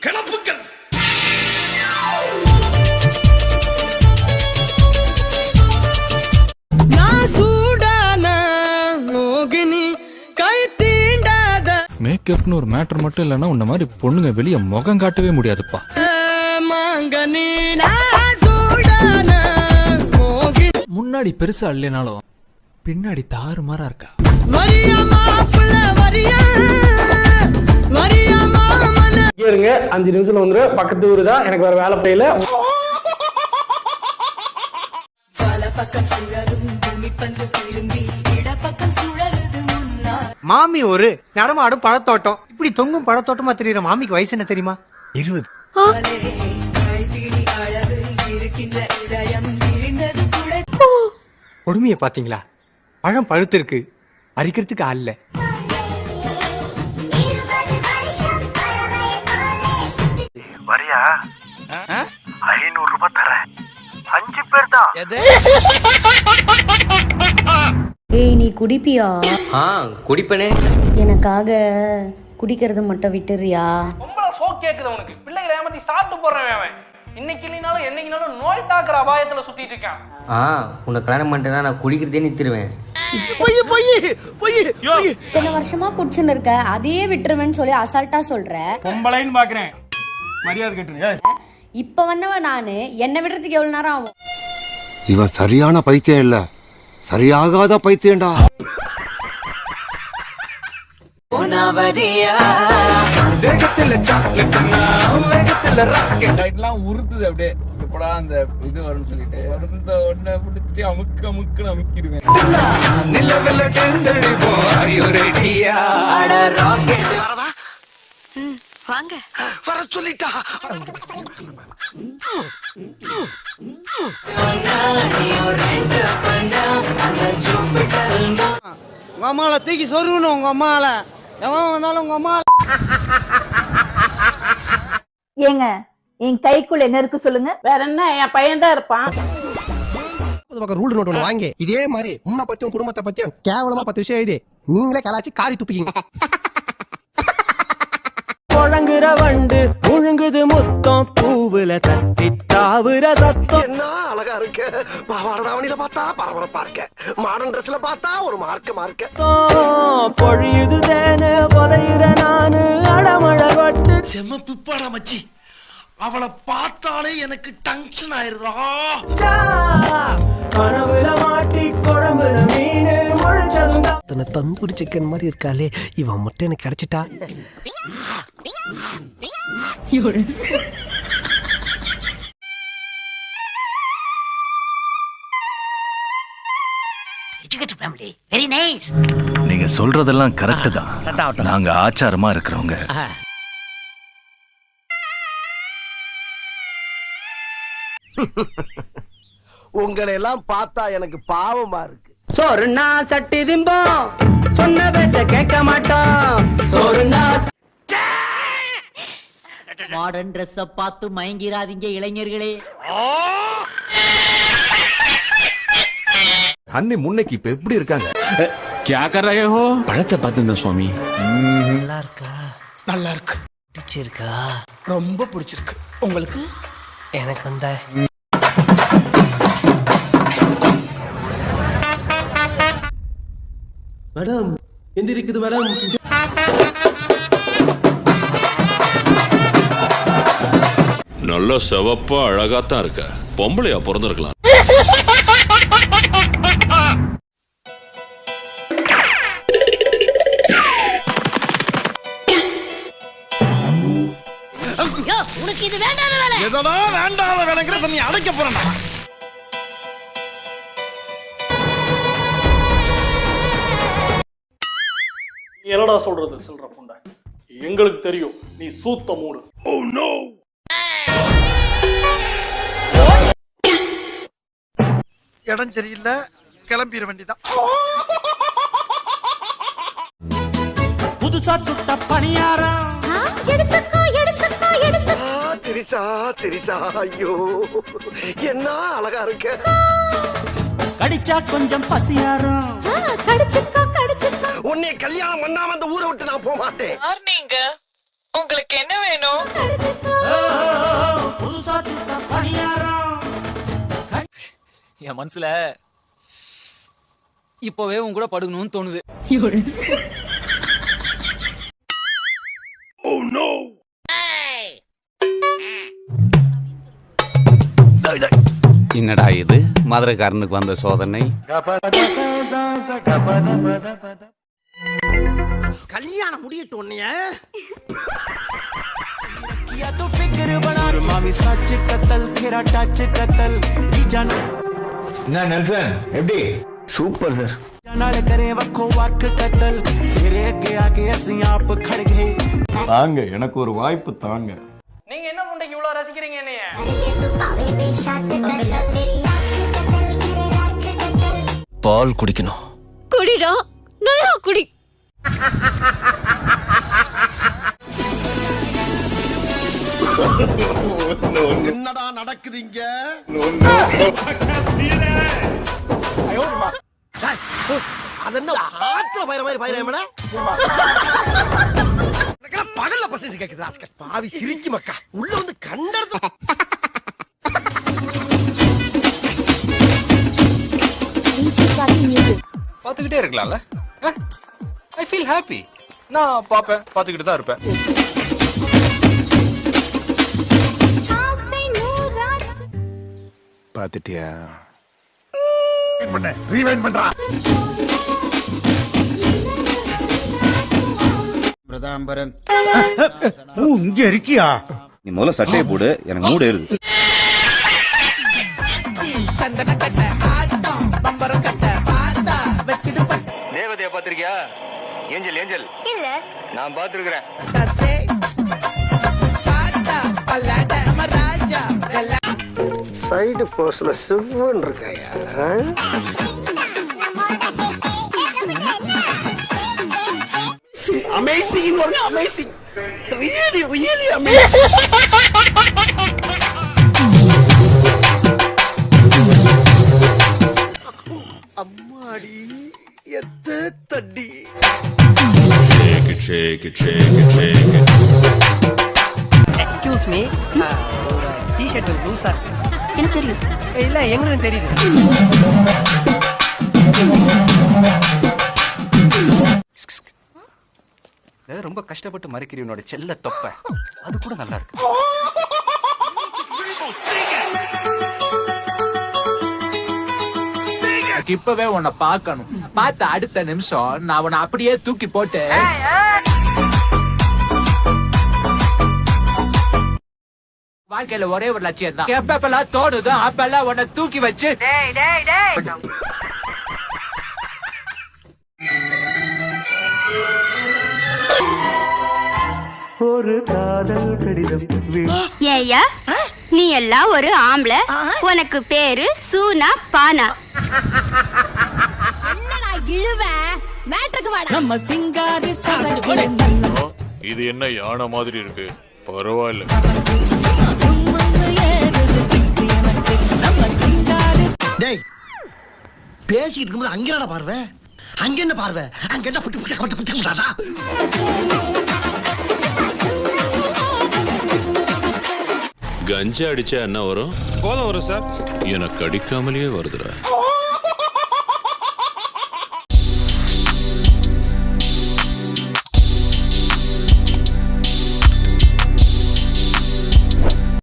கிளப்புக்கள் நான் சூடான மோகினி கை தீண்டாத மேக்கப்னு ஒரு மேட்டர் மட்டும் இல்லைன்னா உன்ன மாதிரி பொண்ணுங்க வெளியே முகம் காட்டவே முடியாதுப்பா. முன்னாடி பெருசா இல்லைனாலும் பின்னாடி தாறுமாறா இருக்கா? இங்கே இருங்க அஞ்சு நிமிஷத்துல வந்துடும் பக்கத்து ஊர் தான். எனக்கு வேற வேலை போயில மாமி ஒரு நடமாடும் பழத்தோட்டம். இப்படி தொங்கும் பழத்தோட்டமா தெரியுற மாமிக்கு வயசு என்ன தெரியுமா? இருபது. கொடுமையை பாத்தீங்களா பழம் பழுத்து இருக்கு பறிக்கிறதுக்கு ஆள் ஏய் நீ குடிப்பியா? ஆ குடிப்பனே. எனக்காக குடிக்கிறது மட்டும் விட்டுறியா? ரொம்ப சோ கேக்குது உனக்கு. பிள்ளைகளை ஏமாத்தி சாப்பிட்டு போறேன் அவன். இன்னைக்கு இல்லைனாலும் என்னைக்குனாலும் நோய் தாக்குற அபாயத்துல சுத்திட்டு இருக்கான். ஆ உன்னை கல்யாணம் பண்ணிட்டேன்னா நான் குடிக்கிறதே நிறுத்திடுவேன் இத்தனை வருஷமா குடிச்சுன்னு இருக்க அதையே விட்டுருவேன்னு சொல்லி அசால்ட்டா சொல்ற. பொம்பளைன்னு பாக்குறேன். மரியாதை கேட்டுருங்க இப்ப வந்தவன் நானு என்னை விடுறதுக்கு எவ்வளவு நேரம் ஆகும்? இவன் சரியான பைத்தியம் இல்ல. சரியாகாத பைத்தியம்டா. லைட்லாம் உறுத்துது அப்படியே. எப்படா அந்த இது வரும்னு சொல்லிட்டு. வருந்த உடனே பிடிச்சி அமுக்கு அமுக்குன்னு அமுக்கிடுவேன். வர சொல்லிட்டா. உங்க அம்மால தூக்கி சொருகணும் உங்க அம்மால. எவன் வந்தாலும் உங்க அம்மா ஏங்க என் கைக்குள்ள என்ன இருக்கு சொல்லுங்க? வேற என்ன என் பையன் தான் இருப்பான். பக்கம் ரூல் நோட் ஒன்று வாங்கி இதே மாதிரி உன்னை பத்தியும் குடும்பத்தை பத்தியும் கேவலமா பத்து விஷயம் எழுதி நீங்களே கலாச்சி காரி துப்பிக்கிங்க. வண்டு முழுங்குது முத்தம் பூவுல தட்டி தாவுற சத்தம். என்ன அழகா இருக்க? பாவாடை தாவணியில பார்த்தா பரபரப்பா இருக்க. மாடர்ன் ட்ரெஸ்ல பார்த்தா ஒரு மார்க்க மார்க்க. பொழியுது தேனு புதையுற நானு அடமழ கொட்டு செம்ம பிப்பாடா மச்சி. அவளை பார்த்தாலே எனக்கு டென்ஷன் ஆயிருதுடா. கனவுல மாட்டி குழம்புற மீன் தந்தூரி சிக்கன் மாதிரி இருக்காளே இவன் மட்டும் எனக்கு கிடைச்சிட்டா? நீங்க சொல்றதெல்லாம் கரெக்ட் தான். நாங்க ஆச்சாரமா இருக்கிறவங்க. உங்களை எல்லாம் பார்த்தா எனக்கு பாவமா இருக்கு. சோறுனா சட்டி திம்போம். சொன்ன பேச்ச கேட்க மாட்டோம். மாடர்ன் ட்ரெஸ்ஸ பார்த்து மயங்கிராதீங்க இளைஞர்களே. அண்ணி முன்னைக்கு இப்ப எப்படி இருக்காங்க? பழத்தை பார்த்துருந்தேன் சுவாமி. நல்லா இருக்கா நல்லா இருக்கு பிடிச்சிருக்கா? ரொம்ப பிடிச்சிருக்கு. உங்களுக்கு? எனக்கு வந்த மேடம் எந்திரிக்குது மேடம். நல்ல செவப்பா அழகாத்தான் இருக்க. பொம்பளையா பிறந்திருக்கலாம். எதனா வேண்டாத வேலைங்கிற நீ அடைக்க போறா நீ என்னடா சொல்றது சில்ற புண்டை? எங்களுக்கு தெரியும் நீ சூத்த மூடு. இடம் சரியில்லை கிளம்பிட வேண்டிதான் புதுசா சுட்ட பணியாரா எடுத்துக்கோ எடுத்துக்கோ. எடுத்து திரிசா திரிசா ஐயோ. என்ன அழகா இருக்க? கடிச்சா கொஞ்சம் பசியாரம். கடிச்சுக்கோ கடிச்சுக்கோ. உன்னை கல்யாணம் பண்ணாம அந்த ஊரை விட்டு நான் போக மாட்டேன். உங்களுக்கு என்ன வேணும்? என் மனசுல இப்பவே உன் கூட படுக்கணும்னு தோணுது. என்னடா இது? மதுரைக்காரனுக்கு வந்த சோதனை. கல்யாணம் முடியட்டும் உன்னைய. என்ன நெல்சன்? எப்படி? Super sir. தாங்க எனக்கு ஒரு வாய்ப்பு தாங்க. ரசிக்கிறீங்க என்னைய? பால் குடிக்கணும். குடிடா நல்லா குடி. என்னடா நடக்குது இங்க அது என்ன ஆத்திர பயிர மாதிரி பயிர பசங்க கேக்குது. ராஸ்கல். பாவி சிரிக்கு மக்கா உள்ள வந்து கண்டறது பாத்துக்கிட்டே இருக்கலாம்ல? ஐ ஃபீல் ஹாப்பி நான் பாப்பேன் பாத்துக்கிட்டு தான் இருப்பேன் பாத்துட்டியா இங்க இருக்கியா? நீ முதல்ல சட்டையை போடு எனக்கு மூடு ஏறுது தேவதைய பாத்திருக்கியா ஏஞ்சல் ஏஞ்சல். இல்ல. நான் பாத்துருக்கிறேன் சைடு போர்ஸ்ல Sivan இருக்காயா? Amazing amazing really really amazing அம்மாடி எத்த தட்டி எக்ஸ்கியூஸ் மீ டிஷர்ட் லூசா இருக்கு. எனக்கு தெரியும். இல்ல எங்களுக்கும் தெரியுது. ரொம்ப கஷ்டப்பட்டு மறைக்கிறவனோட செல்ல தொப்ப. அது கூட நல்லா இருக்கு. இப்பவே உன்னை பார்க்கணும். பார்த்த அடுத்த நிமிஷம் நான் உன்னை அப்படியே தூக்கி போட்டு வாழ்க்கையில ஒரே ஒரு லட்சியம் தான் எப்பப்பெல்லாம் தோணுதோ அப்பெல்லாம் உன்னை தூக்கி வச்சு ஏய்யா நீ எல்லாம் ஒரு ஆம்பளை உனக்கு பேரு சூனா பானா நம்ம சிங்காரி இது என்ன யானை மாதிரி இருக்கு பரவாயில்ல டேய் பேசிக்கிட்டு இருக்கும்போது அங்க பார்வை அங்க என்ன பார்வை அங்க என்ன புட்டு புட்டு புட்டு புட்டு கஞ்சா அடிச்சா என்ன வரும்? போதும் வரும் சார். எனக்கு அடிக்காமலேயே வருதுடா.